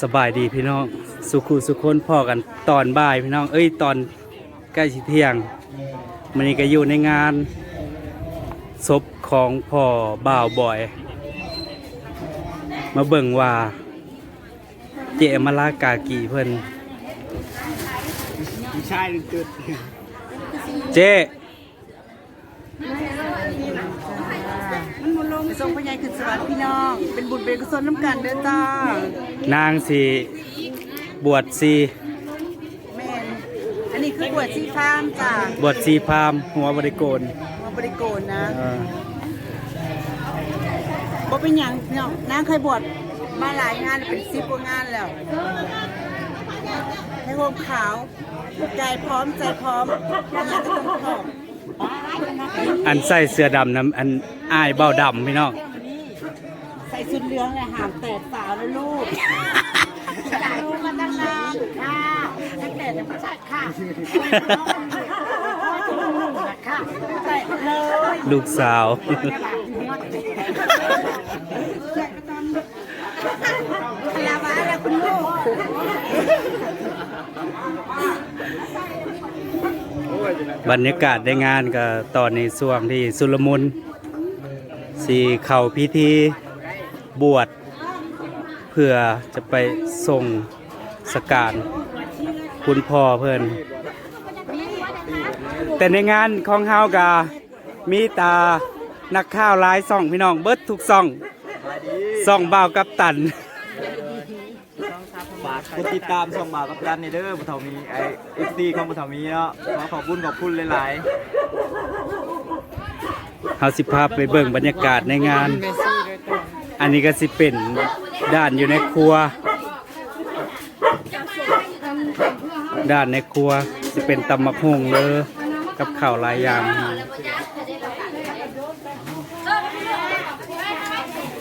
สบายดีพี่น้อง สุขุสุขคนพ่อกันตอนบ่ายพี่น้อง เอ้ยตอนใกล้สิเที่ยงมันนี้ก็อยู่ในงานศพของพ่อบ่าวบ่อย มาเบิ่งว่าเจมาลากากีเพิ่นมีชายหนึ่งจุดเจ มันบุญลงไปส่งพญายขึ้นสวรรค์พี่น้อง เป็นบุญเป็นกุศลน้ำกันเด้อจ้านางสิบวชสีแม่นอันนี้คือบวชชีพรามจ้าบวชสีพราหมณ์หัวบริโกนมาบริโกนนะเออบ่เป็นหยังเนาะนางเคยบวชมาหลายงานเป็นสิบกว่างานแล้วให้โฮมขาวใจพร้อมใจพร้อมอันนี้ก็ต้องพร้อม อันใส่เสื้อดำน้ำอันอ้ายเบ้าดำพี่น้องใส่ชุดเหลืองเลยหามแตกสาวแล้วลูกอยากรู้มาตั้งนานค่ะตั้งแต่ยังไม่ใช่ค่ะค่ะใส่เลยลูกสาว ลาวาแล้วคุณลูก บรรยากาศในงานก็ตอนในช่วงที่สุลมุนสีเข่าพิธีบวชเพื่อจะไปส่งสการคุณพ่อเพิ่นแต่ในงานของเฮากามีตานักข่าวหลายซ่องพี่น้องเบิดทุกซ่องซ่องบ่าวกับตัน กกดติดตามช่องบ่าวกับดันในเด้อบุทามีไอเอฟซีของบุทามีเนาะขอขอบคุณขอบคุณหลายเฮาสิพาไปเบิ่งบรรยากาศในงาน อันนี้ก็สิเป็นด้านอยู่ในครัว ด้านในครัวสิเป็นตำมักหุ่งเลยกับข้าวหลายอย่าง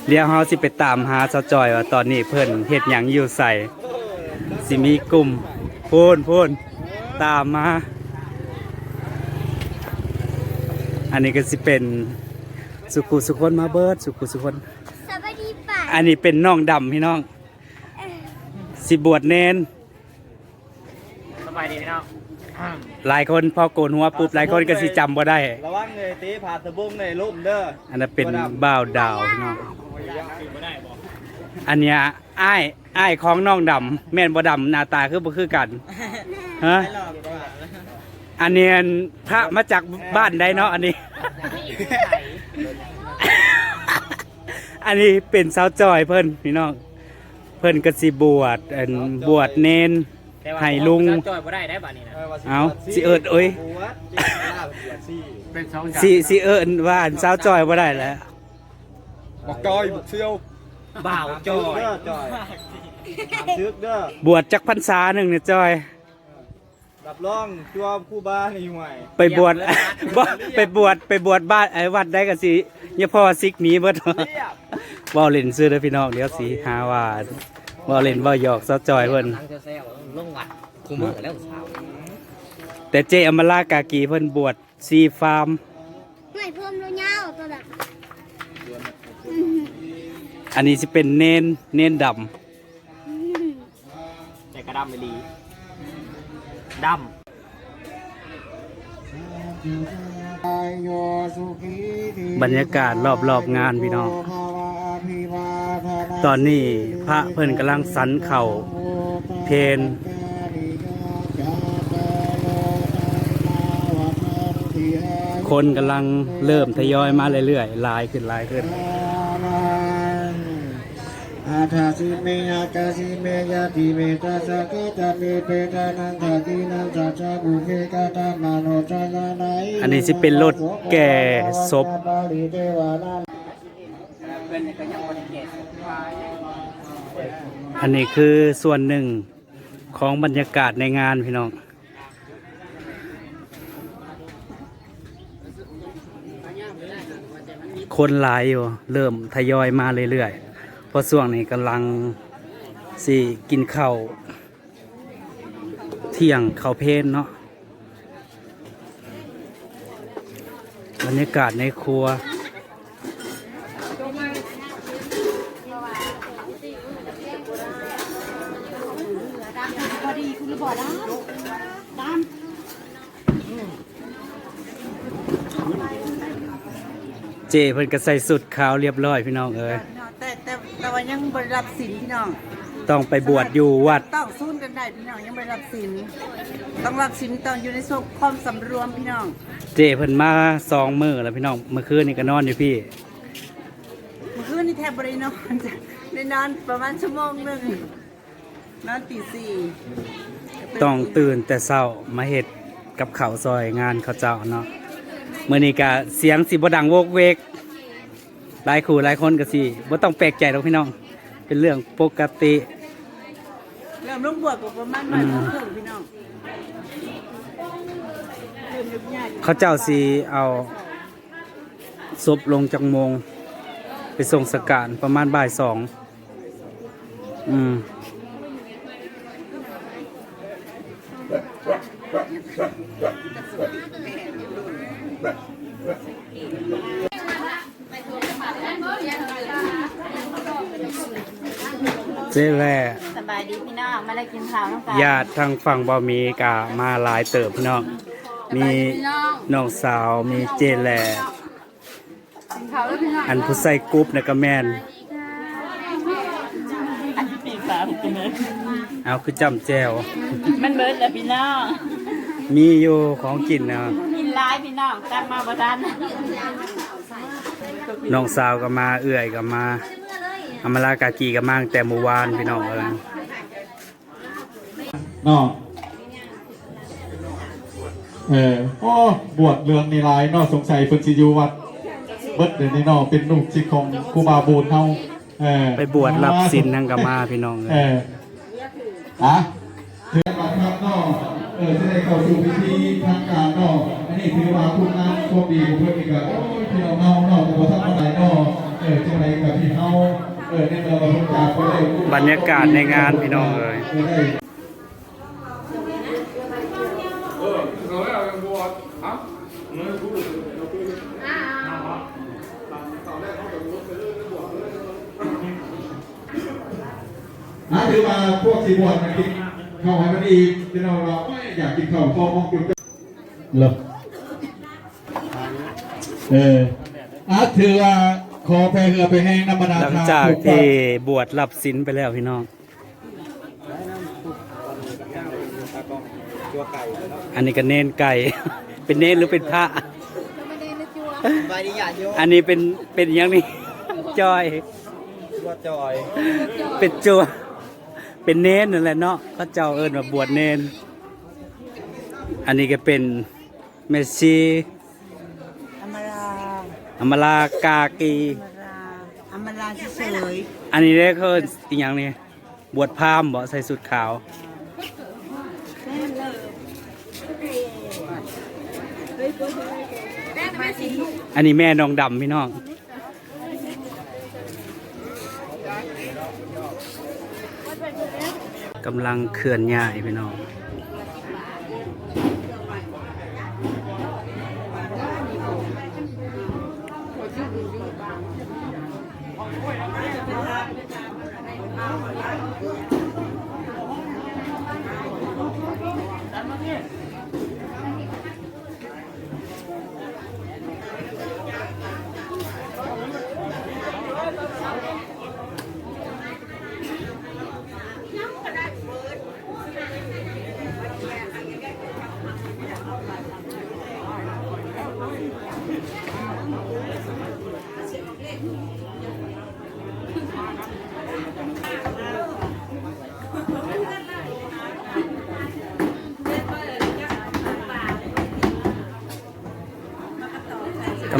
เดี๋ยวเฮาสิไปตามหาสาวจอยว่าตอนนี้เพิ่นเฮ็ดหยังอยู่ใส่ สิมีกลุ่มพูนพูนตามมา อันนี้ก็สิเป็นสุขุสุคนมาเบิดสุขุสุคนสวัสดีป่าอันนี้เป็นน้องดำพี่น้อง สิบวชเนนๆสบายดีพี่น้องหลายคนพอโกนหัวปุ๊บหลายคนก็สิจำบ่ได้ ระวังเลยตีผ่าตะบุ้งในล่มเด้ออันนั้นเป็นบ่าวดาวพี่น้อง อันเนี้ยอ้ายอ้ายของน้องดำแม่นบ่ดำหน้าตาคือบ่คือกันฮะอันเนี้ยพระมาจากบ้านใดเนาะอันนี้ อันนี้เป็นสาวจอยเพิ่นพี่น้องเพิ่นก็สิบวชอันบวชเนนให้ลุง จอยบ่ได้ได้ป่ะนี่นะเอาสิเอิดเอ้ยบวชเจ็ดหน้าบวชสี่เป็นสองสิสิเอิญว่าอันสาวจอยบ่ได้แล้ว บอกจอยบุกเซียว บ่าวจอย เด้อจอยซึกเด้อบวชจักพรรษาหนึ่งเนี่ยจอย รับรองจัวคู่บ้านนี่ห่วยไปบวช บ่ไปบวชไปบวชบ้านไอ้วัดได้ก็สิอย่าพ่อซิกหนี้เบิดเรียบบ่เล่นซื้อเด้อพี่น้องเดี๋ยวสิหาว่าบ่เล่นบ่หยอกสาวจอยเพิ่น ทั้งเซลลงวัดคู่มือแล้วสาวแต่เจอมรากากีเพิ่นบวชซีฟาร์ม ไม่เพิ่มแล้วเงาตัวละ อันนี้สิเป็นเนนเนนดำแต่กระดำไปดีดบรรยากาศรอบๆงานพี่น้อง ตอนนี้พระเพิ่นกำลังสันเข่าเพนคนกำลังเริ่มทยอยมาเรื่อยๆหลายขึ้นหลายขึ้น อาทาสิเมอาคาสิเมยาติเมตัสสะกะตะเมเปตานังทาตินังสัจจาบุเพกะตามาโนจายาไนอันนี้สิเป็นรถแก่ศพอันนี้คือส่วนหนึ่งของบรรยากาศในงานพี่น้องคนหลายอยู่ เริ่มทยอยมาเรื่อยๆ พราะช่วงนี้กำลังสิกินข้าวเที่ยงข้าวเพลนเนาะบรรยากาศในครัวเจเพิ่นก็ใส่สุดขาวเรียบร้อยพี่น้องเอ้ย ว่ายังบริรับสินพี่น้อง ต้องไปบวชอยู่วัด ต้องสู้กันได้พี่น้องยังบริรับสินต้องรับสินต้องอยู่ในโซนความสำรวมพี่น้อง เจเพิ่นมาสองมื้อแล้วพี่น้องเมื่อคืนนี่ก็นอนอยู่พี่ เมื่อคืนนี่แทบบริโนอนจ้ะได้นอนประมาณชั่วโมงหนึ่งนอนตีสี่ต้องตื่นแต่เช้ามาเฮ็ดกับข้าวซอยงานเขาเจ้าเนาะมื้อนี้ก็เสียงสิบ่ดังโวกเวก หลายคู่หลายคนก็สิบ่ต้องแปลกใจหรอกพี่น้อง เป็นเรื่องปกติเริ่มลงบวชก็ประมาณบ่ายโมงครึ่งพี่น้องเริ่มยุบยากเขาเจ้าสิเอาศพลงจากโมง ไปส่งสการประมาณบ่ายสองอืม เจ๊แร่สบายดีพี่น้องมาได้กินข้าวน้องกันญาติทางฝั่งบ่มีกะมาหลายเติบพี่น้องมีน้องสาวมีเจแลกินข้าวแล้วพี่น้องอันผู้ใส่กรุ๊ปนะก็แม่นอันที่ปีสามกินเลยเอาคือจำแจวมันเบิดแล้วพี่น้องมีอยู่ของกินนะกินร้ายพี่น้องตามมาประทานน้องสาวก็มาเอื้อยก็มา อำมาลากากีก็มาตั้งแต่เมื่อวานพี่น้องเอ้ยเนาะเออโอ้บวชเรืองนี่ร้ายเนาะสงสัยเพิ่นสิอยู่วัดเบิดเดี๋ยวนี้เนาะเป็นลูกศิษย์ของครูบาบูนเฮาเออไปบวชรับศีลทั้งก็มาพี่น้องเอเอ้ยออะถือว่าครับเนาะเออจะได้เข้าสู่พิธีทางการเนาะอันนี้ถือว่าคุณงามโชคดีของเพิ่นอีกแล้วโอ้ยพี่น้องเฮาเนาะบ่ทันปานใดเนาะเออจังไดกับพี่เฮา บรรยากาศในงานพี่น้องเอ้ยเออได้นะถือมาพวกสีบวชมากินข้าวให้มันอีกพี่น้องเราไม่อยากกินข้าวพอมองจุดเหรอเอออาถือว่า ขอไปเหือไปแห้งน้ำมันหลังจากที่บวชรับศีลไปแล้วพี่น้อง อันนี้ก็เน้นไก่ เป็นเน้นหรือเป็นพระไปดีอย่าโยอันนี้เป็นเป็นอยังนี้จอยว่าจอย เป็นจัว เป็นเน้นนั่นแหละเนาะก็เจ้าเอิญมาบวชเน้น อันนี้ก็เป็นเมสซี่อมรา อมรากากีอมราอมราเฉยอันนี้ได้คืออีกอย่างนี้บวชพราหมณ์บ่ใส่สุดขาว อันนี้แม่น้องดำพี่น้องกำลังเคลื่อนย้ายพี่น้อง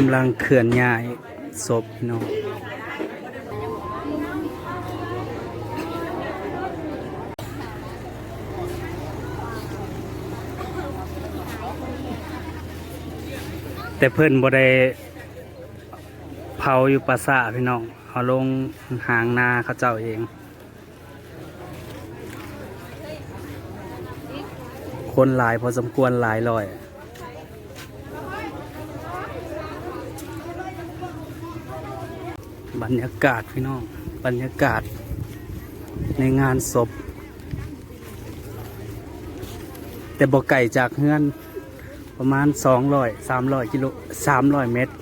ำลังเคลื่อนย้ายศพพี่น้องแต่เพิ่อนบ่ได้เผาอยู่ปราสาทพี่น้องเอาลงหางนาเขาเจ้าเอง คนหลายพอสมควรหลายร้อย บรรยากาศพี่น้อง บรรยากาศ ในงานศพ แต่บ่ไก่จากเฮือนประมาณ200 300กิโล300เมตร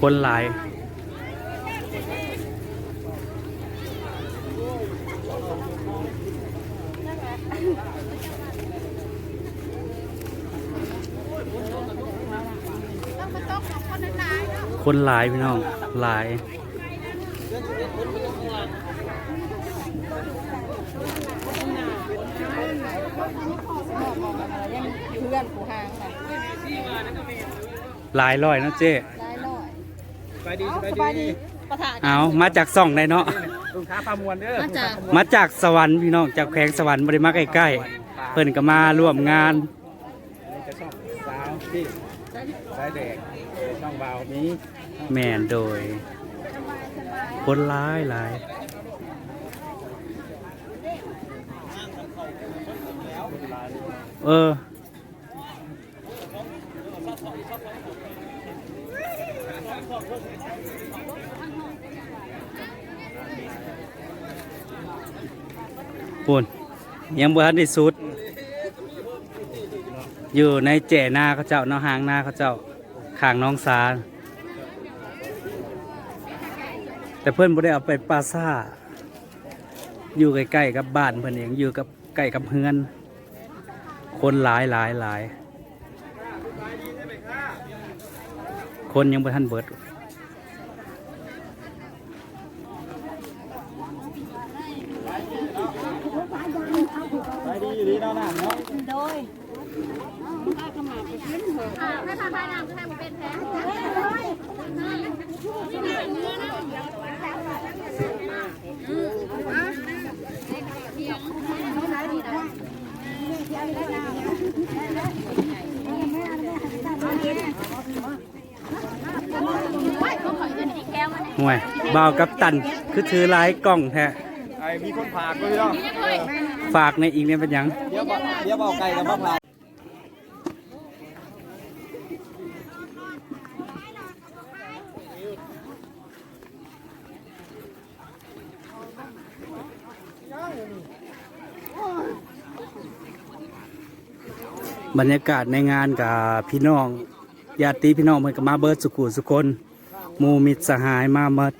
คนหลาย คนหลายพี่น้องหลายเพื่อนผู้ห่างค่ะหลายร้อยเนาะเจ๊ได้ร้อยไปดีไปสบายดีดีประธานเอามาจากซ่องได้เนาะลุงค้าปลามวนเด้อมาจากมาจากสวรรค์พี่น้องจากแขวงสวรรค์บริมาใกล้ๆเพิ่นก็มาร่วมงานจะช่องสาวที่สายแดกช่องเบามีแม่นโดย คนหลายหลายเออปุ่นยังบ่ทันได้สุด อยู่ในแจ่นาเขาเจ้าเนาะหางนาเขาเจ้า ข้างน้องสาแต่เพื่อนบ่ได้เอาไปปลาซ่า อยู่ใกล้ๆกับบ้านเพื่อนเองอยู่กับใกล้กับเฮือน คนหลายหลายหลาย คนยังบ่ทันเบิดไปดีอยู่ดีเนาะน้ำเนาะโดย ให้พาพายน้ำให้มันเป็นแผลห่วยบ่าวกับตันคือถือหลายกล้องแท้ไอ้มีคนผากด้วยเนาะฝากในอีกเนี่ยเป็นหยัง เดี๋ยวบอกเดี๋ยวบอกไก่กับมะพร้าว บรรยากาศในงานกับพี่น้องญาติพี่น้องเพิ่นก็มาเบิดสุขุสุคนมูมิตรสหายมาเมด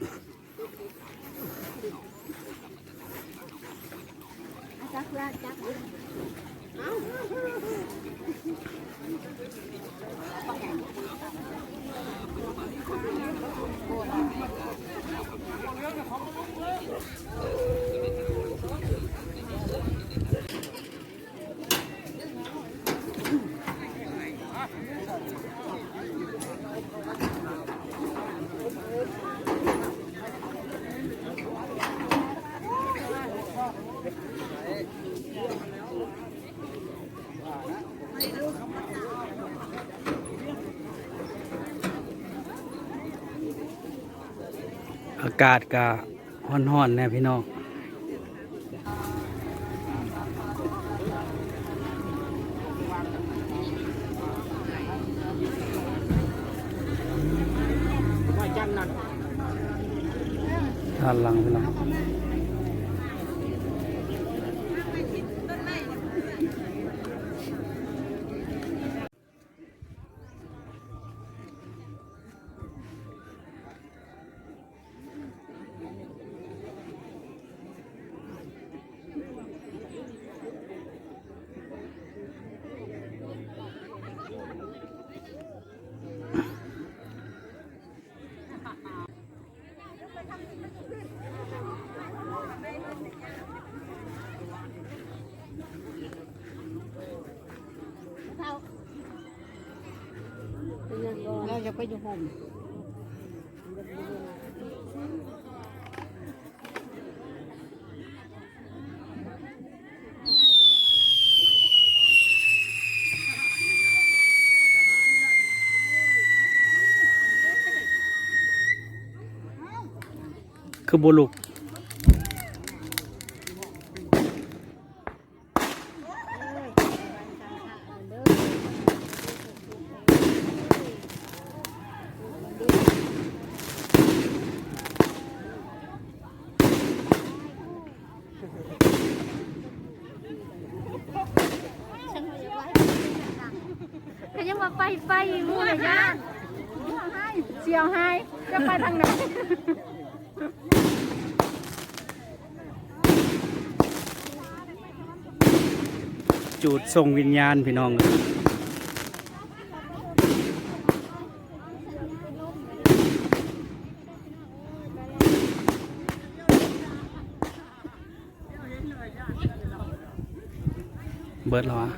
อากาศก็ร้อนๆแน่พี่น้องด้านหลังพี่น้อง เราจะไปอยู่ห่มคือบุลุก ไปไปงูเลยย่างเสียวให้จะไปทางไหน จูดส่งวิญญาณพี่น้องเอ้ยเบิดแล้ววะ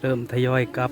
เริ่มทยอยกลับ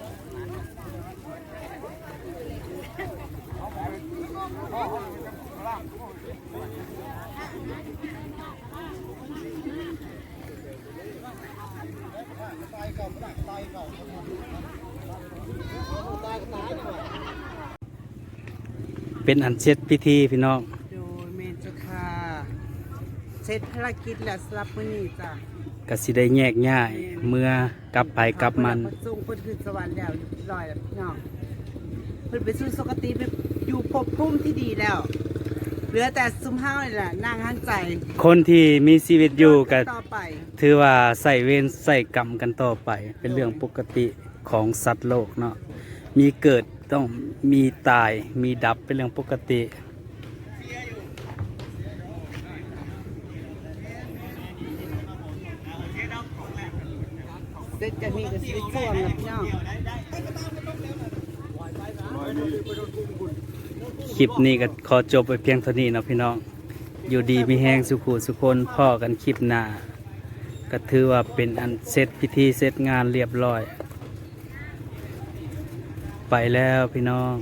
ป็นอันเสร็จพิธีพี่น้องโดยเมนเจ้าค่ะเสร็จภารกิจแล้วสำหรับมื้อนี้จ้ะก็สิได้แยกย้าย เมื่อกลับไปกลับมันเพิ่ส่งเพิ่นขึ้นสวรรค์แล้วเรียบร้อยแล้วพี่น้องเพิ่นไปสู่สุคติไปอยู่ภพภูมิที่ดีแล้ว เหลือแต่ซุมเฮานี่แหละนางหันใจคนที่มีชีวิตอยู่ก็ต่อไปถือว่าใส่เวรใส่กรรมกันต่อไป เป็นเรื่องปกติของสัตว์โลกเนาะมีเกิดต้องมีตายมีดับเป็นเรื่องปกติเสร็จจะมีกับชีวิตช่วงแล้วพี่น้อง คลิปนี้ก็ขอจบไปเพียงเท่านี้นะพี่น้อง อยู่ดีมีแห้งสุขุสุคนพ่อกันคลิปหน้า ก็ถือว่าเป็นอันเสร็จพิธีเสร็จงานเรียบร้อย ไปแล้วพี่น้อง